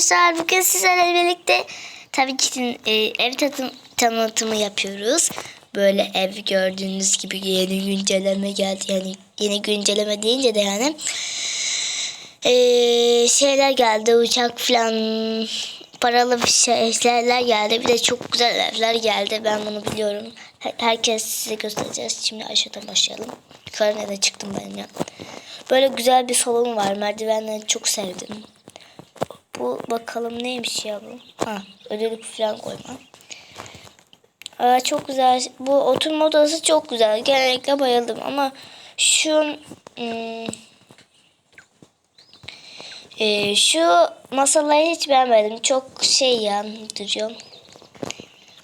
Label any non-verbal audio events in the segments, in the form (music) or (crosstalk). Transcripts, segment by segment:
Arkadaşlar bugün sizlerle birlikte tabii ki e, ev tanı- tanıtımı yapıyoruz. Böyle ev gördüğünüz gibi yeni güncelleme geldi. Yani yeni güncelleme deyince de yani e, şeyler geldi uçak falan paralı bir şey- şeyler geldi. Bir de çok güzel evler geldi. Ben bunu biliyorum. Her- Herkes size göstereceğiz. Şimdi aşağıdan başlayalım. Yukarı da çıktım ben ya. Böyle güzel bir salon var. Merdivenleri çok sevdim. Bu bakalım neymiş ya bu? Ha, ödülük falan koyma. Aa, çok güzel. Bu oturma odası çok güzel. Genellikle bayıldım ama şu hmm, e, şu masaları hiç beğenmedim. Çok şey ya duruyor.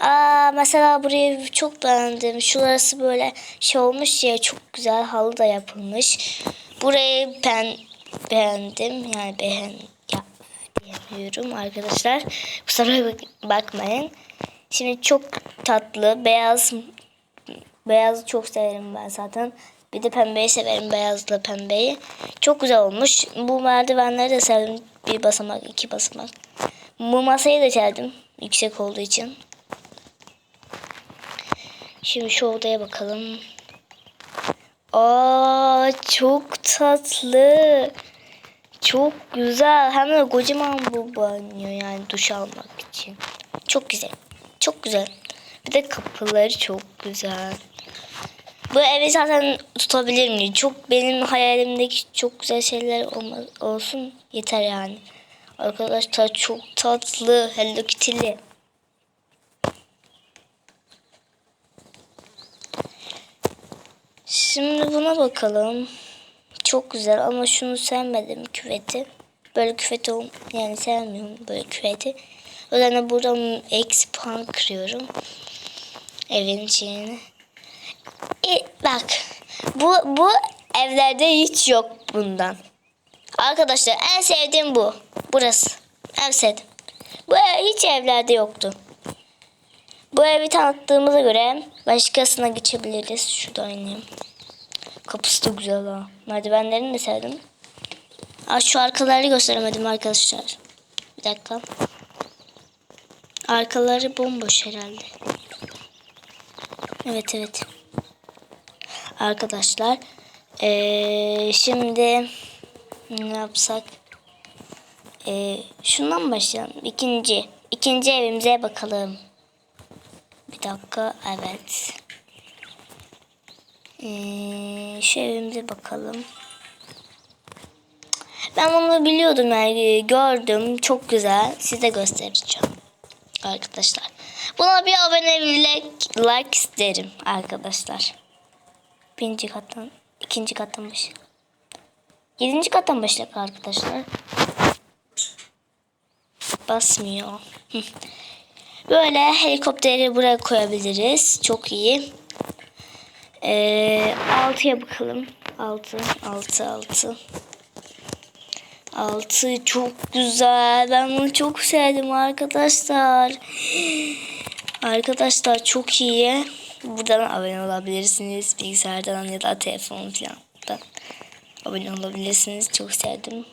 Aa mesela burayı çok beğendim. Şurası böyle şey olmuş ya çok güzel halı da yapılmış. Burayı ben beğendim. Yani beğen ya diyemiyorum arkadaşlar. Kusura bak- bakmayın. Şimdi çok tatlı beyaz beyazı çok severim ben zaten. Bir de pembeyi severim beyazla pembeyi. Çok güzel olmuş. Bu merdivenleri de sevdim. Bir basamak, iki basamak. Bu masayı da sevdim. Yüksek olduğu için. Şimdi şu odaya bakalım. Aa çok tatlı. Çok güzel. Hem de kocaman bu banyo yani duş almak için. Çok güzel. Çok güzel. Bir de kapıları çok güzel. Bu evi zaten tutabilir miyim? Çok benim hayalimdeki çok güzel şeyler olma, olsun yeter yani. Arkadaşlar çok tatlı. Hello Kitty'li. Şimdi buna bakalım. Çok güzel ama şunu sevmedim küveti. Böyle küveti yani sevmiyorum böyle küveti. O yüzden de buradan eksi puan kırıyorum. Evin içine. E, bak bu bu evlerde hiç yok bundan. Arkadaşlar en sevdiğim bu. Burası. En sevdim. Bu ev hiç evlerde yoktu. Bu evi tanıttığımıza göre başkasına geçebiliriz. Şurada oynayayım. Kapısı da güzel ha. Merdivenlerini de sevdim. Aa, şu arkaları gösteremedim arkadaşlar. Bir dakika. Arkaları bomboş herhalde. Evet evet. Arkadaşlar. Ee, şimdi ne yapsak? Ee, şundan başlayalım. İkinci. ikinci evimize bakalım. Bir dakika. Evet. Ee, şu bakalım. Ben bunu biliyordum yani gördüm. Çok güzel. Size göstereceğim. Arkadaşlar. Buna bir abonelik like isterim arkadaşlar. Birinci kattan, ikinci kattan başla. Yedinci kattan başlayalım arkadaşlar. Basmıyor. (laughs) Böyle helikopteri buraya koyabiliriz. Çok iyi. Ee, 6'ya bakalım. 6, 6, 6. 6 çok güzel. Ben bunu çok sevdim arkadaşlar. Arkadaşlar çok iyi. Buradan abone olabilirsiniz. Bilgisayardan ya da telefon falan. Da abone olabilirsiniz. Çok sevdim.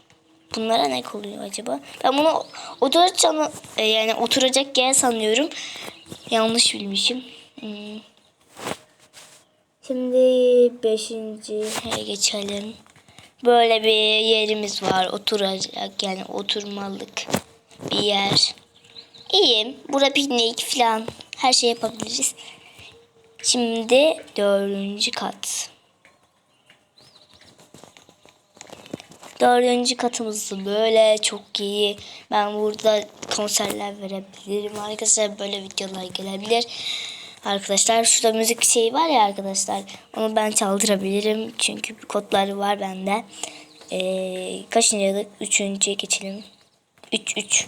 Bunlara ne oluyor acaba? Ben bunu oturacak yani oturacak yer sanıyorum. Yanlış bilmişim. Hmm. Şimdi beşinciye geçelim. Böyle bir yerimiz var. Oturacak yani oturmalık bir yer. İyi. Burada piknik falan her şey yapabiliriz. Şimdi dördüncü kat. Dördüncü katımız böyle çok iyi. Ben burada konserler verebilirim. Arkadaşlar böyle videolar gelebilir. Arkadaşlar şurada müzik şeyi var ya arkadaşlar. Onu ben çaldırabilirim. Çünkü kodları var bende. Ee, kaçıncılık? Üçüncüye geçelim. Üç, üç.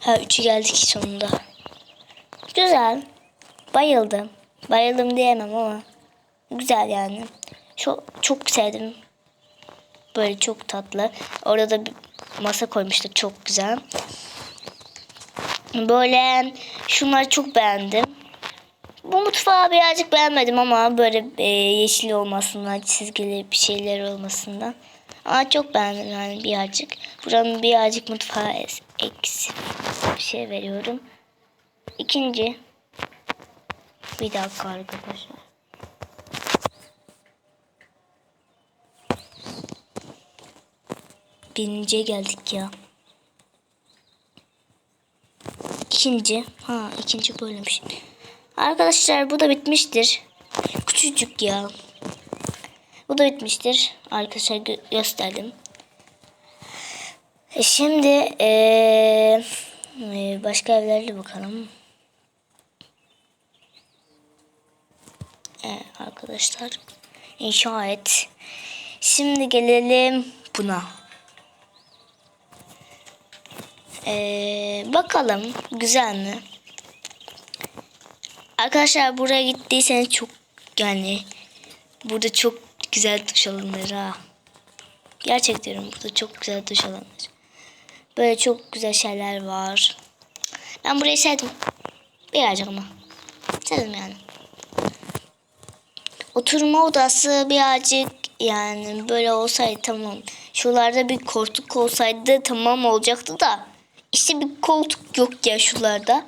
Ha üçü geldik sonunda. Güzel. Bayıldım. Bayıldım diyemem ama. Güzel yani. Çok, çok sevdim. Böyle çok tatlı. Orada da bir masa koymuştuk. Çok güzel. Böyle şunları çok beğendim. Bu mutfağı birazcık beğenmedim ama böyle e, yeşil olmasından, çizgili bir şeyler olmasından. Ama çok beğendim yani birazcık. Buranın birazcık mutfağı es- eksi bir şey veriyorum. İkinci. Bir dakika arkadaşlar. Birinciye geldik ya. İkinci. Ha ikinci bölümmüş. Arkadaşlar bu da bitmiştir. Küçücük ya. Bu da bitmiştir. Arkadaşlar gö- gösterdim. E şimdi eee, e, başka evlerde bakalım. Evet arkadaşlar. İnşa et. Şimdi gelelim buna. Ee, bakalım güzel mi? Arkadaşlar buraya gittiyseniz çok yani burada çok güzel duş alınır ha. Gerçek diyorum burada çok güzel duş alınır. Böyle çok güzel şeyler var. Ben burayı sevdim. Birazcık ama. Sevdim yani. Oturma odası birazcık yani böyle olsaydı tamam. Şuralarda bir koltuk olsaydı tamam olacaktı da. İşte bir koltuk yok ya şuralarda.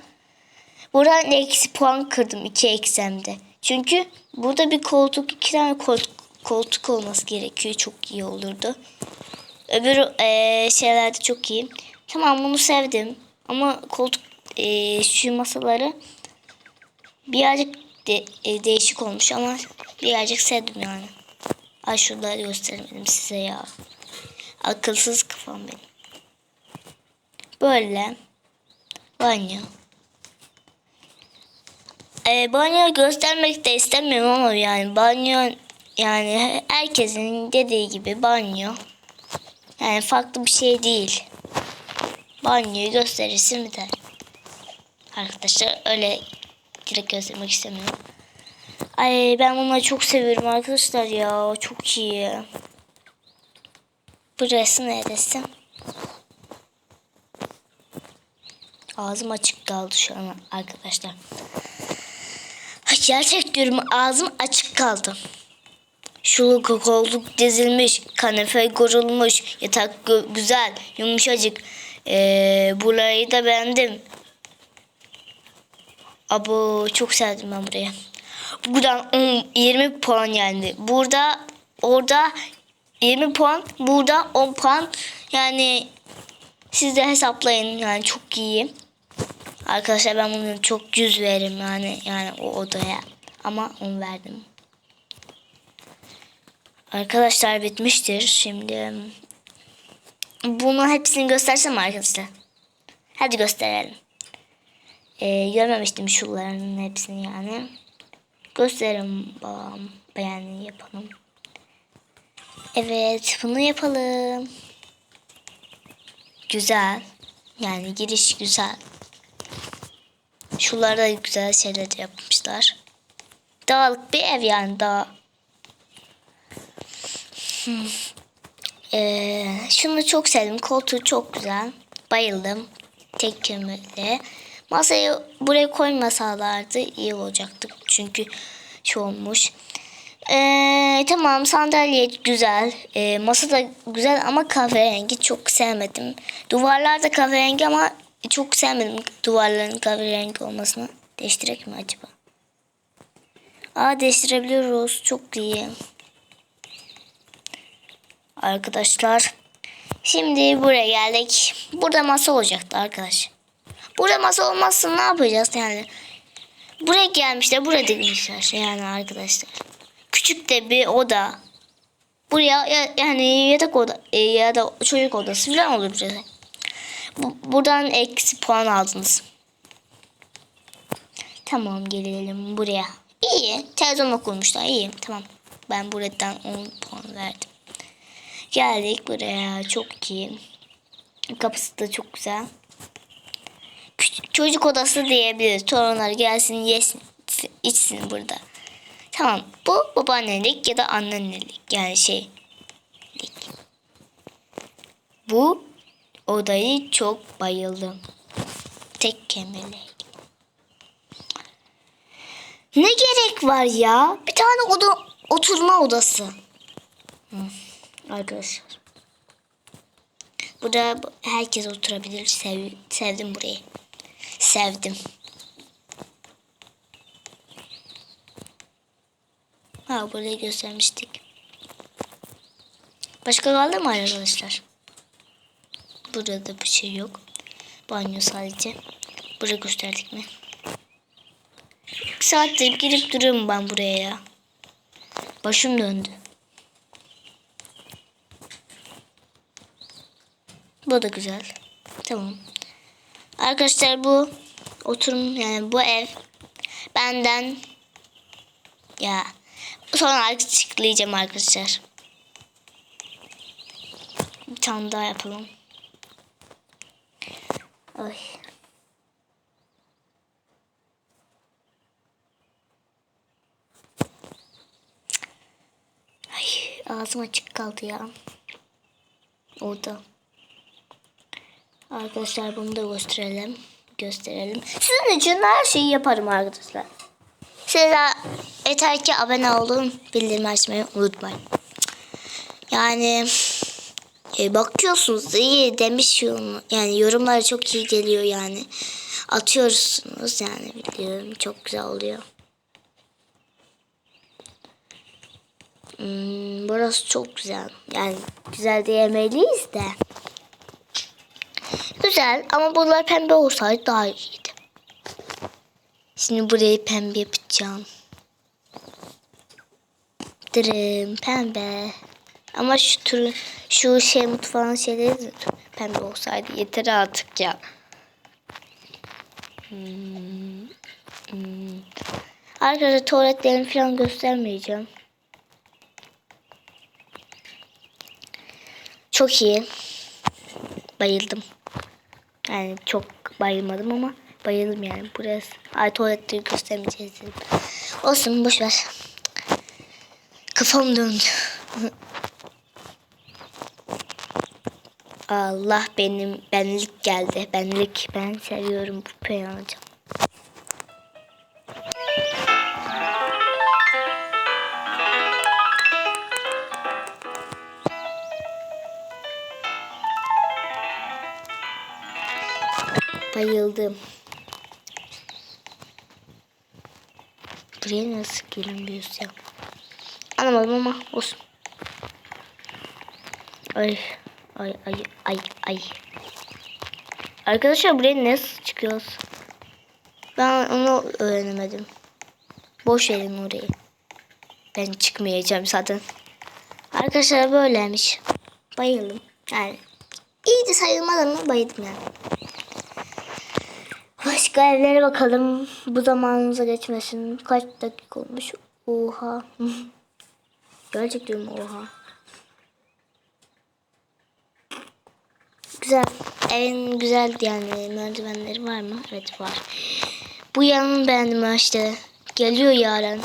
Buradan eksi puan kırdım iki eksemde. Çünkü burada bir koltuk iki tane koltuk, koltuk olması gerekiyor. Çok iyi olurdu. Öbür eee, şeylerde çok iyi. Tamam bunu sevdim. Ama koltuk eee, şu masaları birazcık de, e, değişik olmuş ama birazcık sevdim yani. Ay şuraları göstermedim size ya. Akılsız kafam benim. Böyle. Banyo. E, banyo göstermek de istemiyorum ama yani banyo yani herkesin dediği gibi banyo. Yani farklı bir şey değil. Banyoyu gösterirsin biter. Arkadaşlar öyle direkt göstermek istemiyorum. Ay ben bunları çok seviyorum arkadaşlar ya. Çok iyi. Burası neresi? Ağzım açık kaldı şu an arkadaşlar. Gerçek diyorum ağzım açık kaldı. Şu koltuk dizilmiş, kanepe kurulmuş, yatak gü- güzel, yumuşacık. Ee, burayı da beğendim. Abo çok sevdim ben burayı. Buradan 10, 20 puan yani. Burada orada 20 puan, burada 10 puan. Yani siz de hesaplayın yani çok iyi. Arkadaşlar ben bunu çok yüz veririm yani yani o odaya. Ama 10 verdim. Arkadaşlar bitmiştir. Şimdi bunu hepsini göstersem arkadaşlar. Hadi gösterelim. Ee, görmemiştim şunların hepsini yani. Gösterelim babam. Beğeni yapalım. Evet bunu yapalım. Güzel. Yani giriş güzel. Şuralarda güzel şeyler yapmışlar. Dağlık bir ev yani dağ. Hmm. Ee, şunu çok sevdim. Koltuğu çok güzel. Bayıldım. Tek kömürle. Masayı buraya koymasalardı iyi olacaktı. Çünkü şu olmuş. Ee, tamam sandalye güzel. Ee, masa da güzel ama kahverengi çok sevmedim. Duvarlar da kahverengi ama çok sevmedim duvarların kahverengi olmasını. Değiştirek mi acaba? Aa değiştirebiliyoruz. Çok iyi. Arkadaşlar. Şimdi buraya geldik. Burada masa olacaktı arkadaş. Burada masa olmazsa ne yapacağız yani? Buraya gelmişler, buraya dikmişler yani arkadaşlar. Küçük de bir oda. Buraya ya- yani yatak oda e, ya da çocuk odası falan olur burası. Bu, buradan eksi puan aldınız. Tamam gelelim buraya. İyi. Televizyonla kurmuşlar. İyi. Tamam. Ben buradan 10 puan verdim. Geldik buraya. Çok iyi. Kapısı da çok güzel. Çocuk odası diyebiliriz. Torunlar gelsin yesin içsin burada. Tamam. Bu babaannelik ya da anneannelik. Yani şey. Bu odayı çok bayıldım. Tek kemerli. Ne gerek var ya? Bir tane oda oturma odası. Hı, Arkadaşlar. Burada herkes oturabilir. Sev, sevdim burayı. Sevdim. Ha burayı göstermiştik. Başka kaldı mı arkadaşlar? Burada da bir şey yok. Banyo sadece. Burayı gösterdik mi? Saattir girip duruyorum ben buraya ya. Başım döndü. Bu da güzel. Tamam. Arkadaşlar bu oturum yani bu ev benden ya sonra açıklayacağım arkadaşlar. Bir tane daha yapalım. Ay. Ay ağzım açık kaldı ya. Orada. Arkadaşlar bunu da gösterelim. Gösterelim. Sizin için her şeyi yaparım arkadaşlar. Size yeter ki abone olun. Bildirim açmayı unutmayın. Yani e, bakıyorsunuz iyi demiş yorum. Yani yorumlar çok iyi geliyor yani. Atıyorsunuz yani biliyorum. Çok güzel oluyor. Hmm, burası çok güzel. Yani güzel diyemeyiz de. Güzel ama bunlar pembe olsaydı daha iyiydi. Şimdi burayı pembe yapacağım. Dırım pembe. Ama şu tür şu şey mutfağın şeyleri de pembe olsaydı yeter artık ya. Hmm, hmm. Arkadaşlar tuvaletlerimi falan göstermeyeceğim. Çok iyi. Bayıldım. Yani çok bayılmadım ama bayıldım yani. Burası ay tuvaletleri göstermeyeceğiz dedim. Olsun boş ver. Kafam döndü. (laughs) Allah benim benlik geldi. Benlik. Ben seviyorum bu piyanocu. Bayıldım. Buraya nasıl gelemiyoruz ya? Anlamadım ama olsun. Ay ay ay ay ay. Arkadaşlar buraya nasıl çıkıyoruz? Ben onu öğrenemedim. Boş verin orayı. Ben çıkmayacağım zaten. Arkadaşlar böyleymiş. Bayıldım. Yani iyi de sayılmaz ama bayıldım yani. Başka evlere bakalım. Bu zamanımıza geçmesin. Kaç dakika olmuş? Oha. (laughs) Gerçekten oha. Güzel. Evin güzel yani merdivenleri var mı? Evet var. Bu yanını beğendim işte. Geliyor yarın.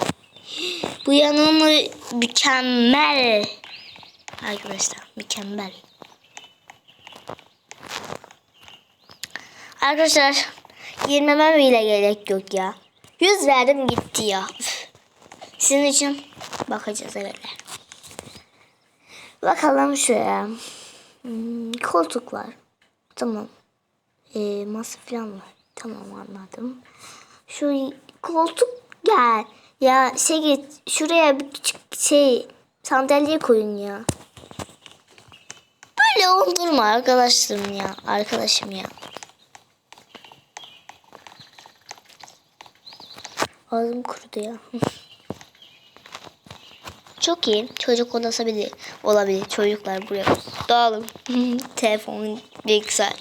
Bu yanımı mükemmel. Arkadaşlar mükemmel. Arkadaşlar girmeme bile gerek yok ya. Yüz verdim gitti ya. Sizin için bakacağız evet. Bakalım şuraya. Hmm, koltuk var. Tamam. Ee, masa falan var. Tamam anladım. Şu koltuk gel. Ya şey git şuraya bir küçük şey sandalye koyun ya. Böyle oldurma arkadaşım ya. Arkadaşım ya. Ağzım kurudu ya. (laughs) Çok iyi. Çocuk odası bile olabilir. Çocuklar buraya dağılın. (laughs) Telefon, bilgisayar.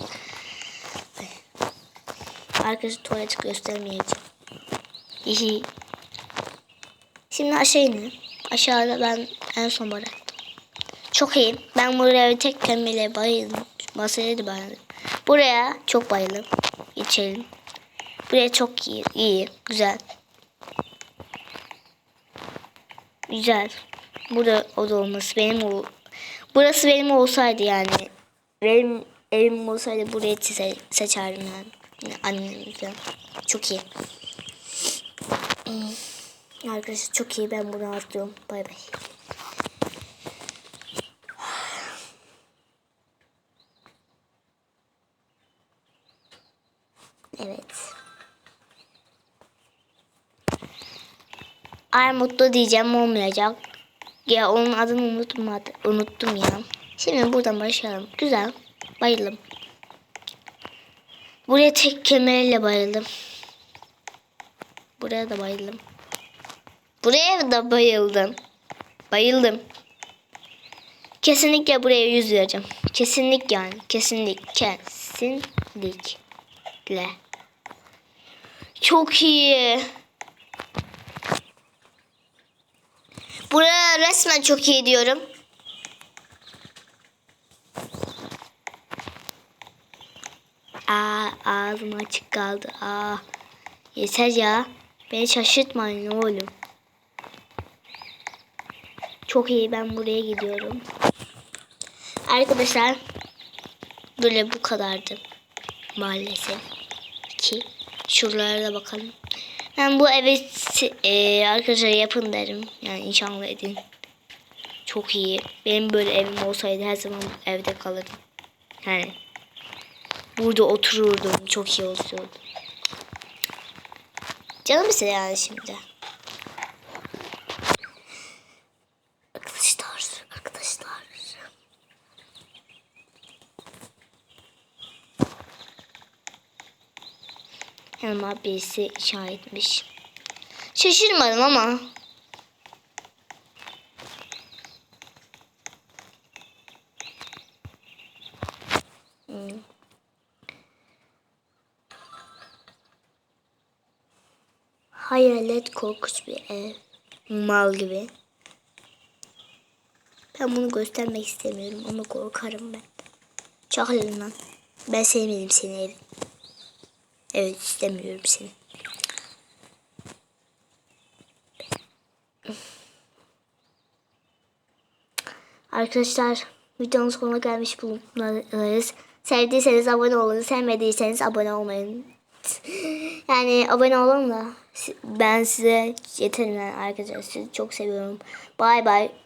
Arkadaşlar tuvaleti göstermeyeceğim. Şimdi aşağı inin. Aşağıda ben en son bıraktım. Çok iyi. Ben buraya tek pembele bayıldım. Masaya da bayıldım. Buraya çok bayıldım. Geçelim. Buraya çok iyi. iyi güzel. Güzel. Burada o da olması benim o. Burası benim olsaydı yani. Benim evim olsaydı burayı se seçerdim yani. Yine annem falan. Çok iyi. Hmm. Arkadaşlar çok iyi ben bunu atlıyorum. Bay bay. Evet. Ay mutlu diyeceğim olmayacak. Ya onun adını unuttum, unuttum ya. Şimdi buradan başlayalım. Güzel. Bayıldım. Buraya tek kemeriyle bayıldım. Buraya da bayıldım. Buraya da bayıldım. Bayıldım. Kesinlikle buraya yüz vereceğim. Kesinlik yani. Kesinlik. Kesinlikle. Çok iyi. Buraya resmen çok iyi diyorum. Aa, ağzım açık kaldı. Aa, yeter ya. Beni şaşırtmayın oğlum. Çok iyi ben buraya gidiyorum. Arkadaşlar böyle bu kadardı maalesef ki şuralara da bakalım. Ben bu evi e, arkadaşlar yapın derim. Yani inşallah edin. Çok iyi. Benim böyle evim olsaydı her zaman evde kalırdım. Yani burada otururdum. Çok iyi olurdu. Canım ise yani şimdi. Arkadaşlar, arkadaşlar. Yanıma birisi işaretmiş. Şaşırmadım ama. Hmm. Hayalet korkunç bir ev. Mal gibi. Ben bunu göstermek istemiyorum ama korkarım ben. Çakılın lan. Ben sevmedim seni ev. Evet istemiyorum seni. Arkadaşlar videonun sonuna gelmiş bulunmalıyız. Sevdiyseniz abone olun. Sevmediyseniz abone olmayın. Yani abone olun da ben size yeterim arkadaşlar. Sizi çok seviyorum. Bay bay.